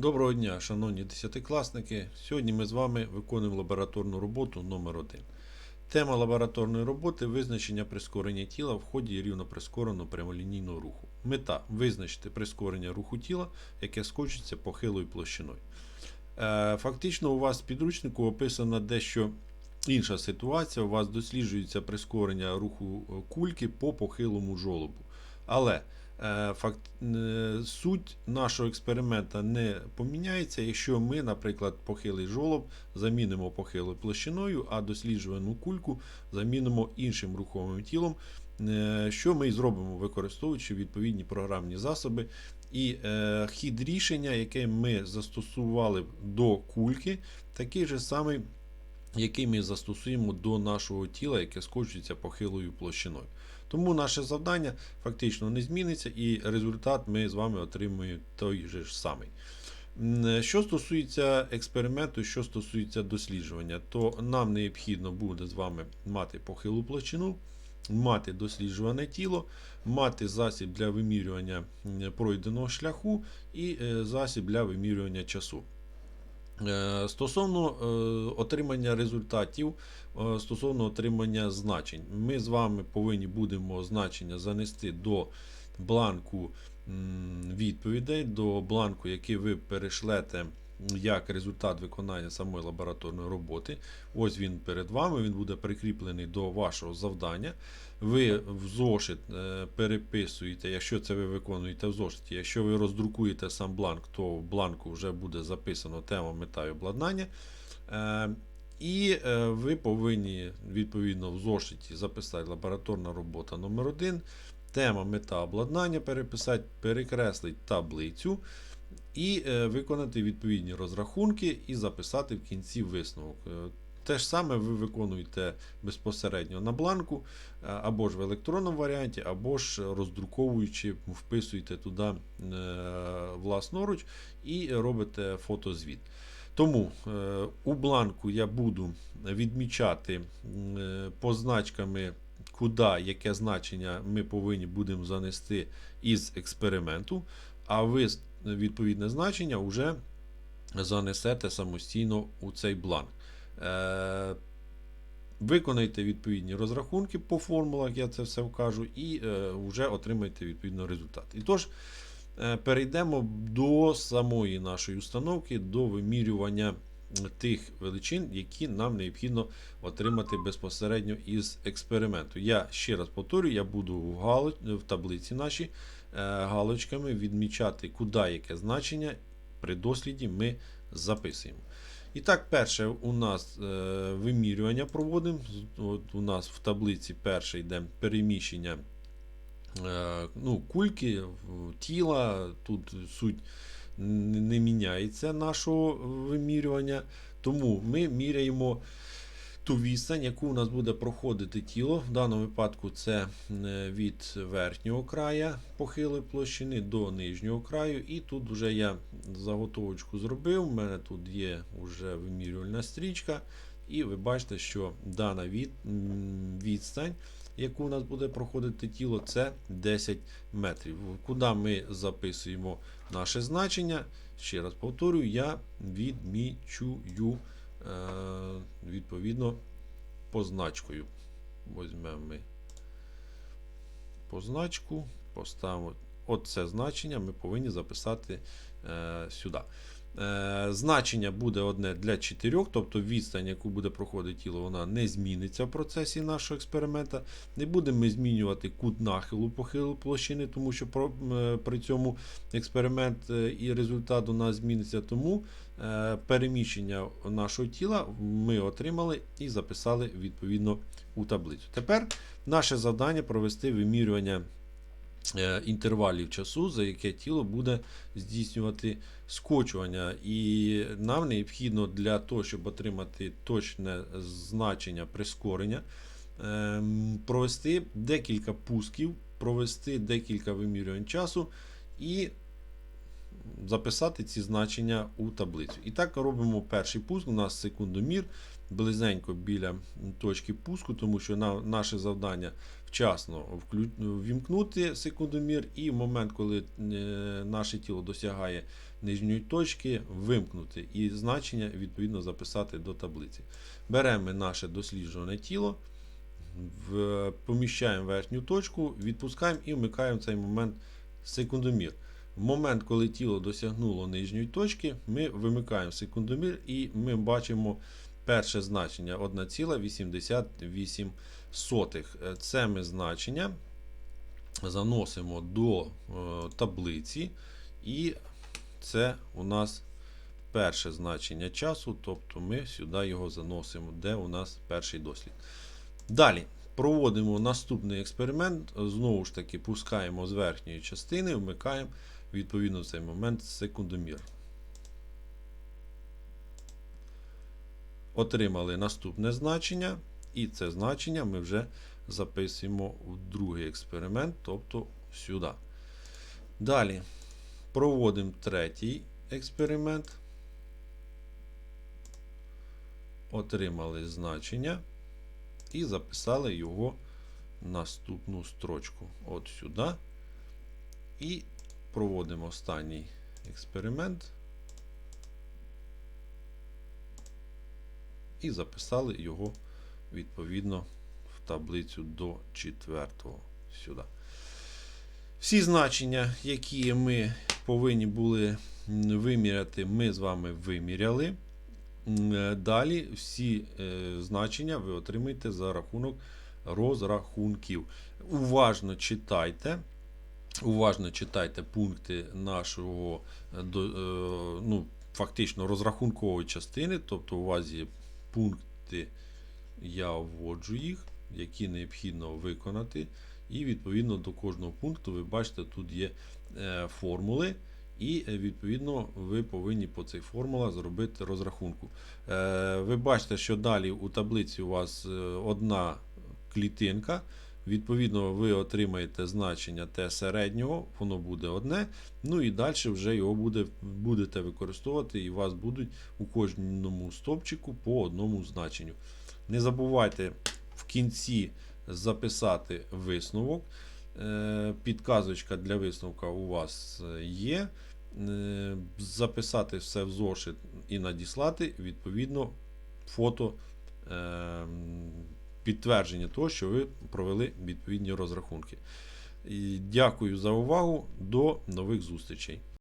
Доброго дня, шановні десятикласники. Сьогодні ми з вами виконуємо лабораторну роботу номер 1 Тема лабораторної роботи визначення прискорення тіла в ході рівноприскореного прямолінійного руху. Мета визначити прискорення руху тіла, яке скочиться похилою площиною. Е, Фактично, у вас в підручнику описана дещо інша ситуація. У вас досліджується прискорення руху кульки по похилому жолобу. Але факт, е, суть нашого експеримента не поміняється, якщо ми, наприклад, похилий жолоб замінимо похилою площиною, а досліджувану кульку замінимо іншим рухомим тілом, е, що ми і зробимо, використовуючи відповідні програмні засоби. І е, хід рішення, яке ми застосували до кульки, такий же самий, який ми застосуємо до нашого тіла, яке скочується похилою площиною. Тому наше завдання фактично не зміниться, і результат ми з вами отримуємо той же ж самий. Що стосується експерименту, що стосується досліджування, то нам необхідно буде з вами мати похилу площину, мати досліджуване тіло, мати засіб для вимірювання пройденого шляху і е, засіб для вимірювання часу. Е, Стосовно е, отримання результатів, е, стосовно отримання значень, ми з вами повинні будемо значення занести до бланку відповідей, до бланку, який ви перешлете як результат виконання самої лабораторної роботи. Ось він перед вами, він буде прикріплений до вашого завдання. Ви в зошит е, переписуєте, якщо це ви виконуєте в зошиті, якщо ви роздрукуєте сам бланк, то в бланку вже буде записано тема, мета і обладнання. Е, І е, ви повинні відповідно в зошиті записати лабораторна робота номер 1 тема, мета обладнання переписати, перекреслити таблицю і е, виконати відповідні розрахунки і записати в кінці висновок. Е, те ж саме ви виконуєте безпосередньо на бланку, е, або ж в електронному варіанті, або ж роздруковуючи, вписуєте туди власноруч і робите фотозвіт. Тому у бланку я буду відмічати позначками, куди яке значення ми повинні будемо занести із експерименту, а ви відповідне значення вже занесете самостійно у цей бланк. Е, Виконайте відповідні розрахунки по формулах, я це все вкажу, і е, вже отримаєте відповідно результат. І тож, е, перейдемо до самої нашої установки, до вимірювання тих величин, які нам необхідно отримати безпосередньо із експерименту. Я ще раз повторюю, я буду в, гало... в таблиці наші е, галочками відмічати, куди яке значення при досліді ми записуємо. І так, перше у нас е, вимірювання проводимо. От у нас в таблиці перше йде переміщення е, ну, кульки, тіла. Тут суть не міняється нашого вимірювання. Тому ми міряємо ту відстань, яку у нас буде проходити тіло. В даному випадку це е, від верхнього края похилої площини до нижнього краю. І тут вже я заготовочку зробив. У мене тут є вже вимірювальна стрічка. І ви бачите, що дана від, відстань, яку у нас буде проходити тіло, це 10 метрів. Куди ми записуємо наше значення? Ще раз повторюю, я відмічую е, відповідно позначкою. Візьмемо ми позначку, поставимо оце значення, ми повинні записати е, сюди. Е, значення буде одне для 4, тобто відстань, яку буде проходити тіло, вона не зміниться в процесі нашого експеримента. Не будемо ми змінювати кут нахилу похилу площини, тому що е, при цьому експеримент е, і результат у нас зміниться. Тому переміщення нашого тіла ми отримали і записали відповідно у таблицю. Тепер наше завдання провести вимірювання інтервалів часу, за яке тіло буде здійснювати скочування. І нам необхідно для того, щоб отримати точне значення прискорення, ем, провести декілька пусків, провести декілька вимірювань часу і записати ці значення у таблицю. І так робимо перший пуск. У нас секундомір близенько біля точки пуску, тому що на, наше завдання вчасно ввімкнути секундомір, і в момент, коли е, наше тіло досягає нижньої точки вимкнути і значення відповідно записати до таблиці. Беремо наше досліджуване тіло, в- поміщаємо верхню точку, відпускаємо і вмикаємо цей момент секундомір. В момент, коли тіло досягнуло нижньої точки, ми вимикаємо секундомір і ми бачимо перше значення 1,88. Е, Це ми значення заносимо до е, таблиці, і це у нас перше значення часу, тобто ми сюди його заносимо, де у нас перший дослід. Далі проводимо наступний експеримент. Знову ж таки, пускаємо з верхньої частини, вмикаємо відповідно в цей момент секундомір. Отримали наступне значення, і це значення ми вже записуємо в другий експеримент, тобто сюди. Далі проводимо третій експеримент. Отримали значення і записали його в наступну строчку. От сюди. І проводимо останній експеримент. І записали його відповідно в таблицю до четвертого сюди. Всі значення, які ми повинні були виміряти, ми з вами виміряли. Далі всі е, значення ви отримаєте за рахунок розрахунків. Уважно читайте. Уважно читайте пункти нашого е, е, ну, фактично розрахункової частини, тобто у вас є пункти, я вводжу їх, які необхідно виконати. І відповідно до кожного пункту ви бачите, тут є е, формули, і е, відповідно ви повинні по цих формулах зробити розрахунку. Е, ви бачите, що далі у таблиці у вас одна клітинка. Відповідно, ви отримаєте значення Т середнього, воно буде одне. Ну і далі вже його буде, будете використовувати, і у вас будуть у кожному стопчику по одному значенню. Не забувайте в кінці записати висновок. Е, Підказочка для висновка у вас е, є. Е, Записати все в зошит і надіслати, відповідно, фото е, підтвердження того, що ви провели відповідні розрахунки. І Дякую за увагу. До нових зустрічей.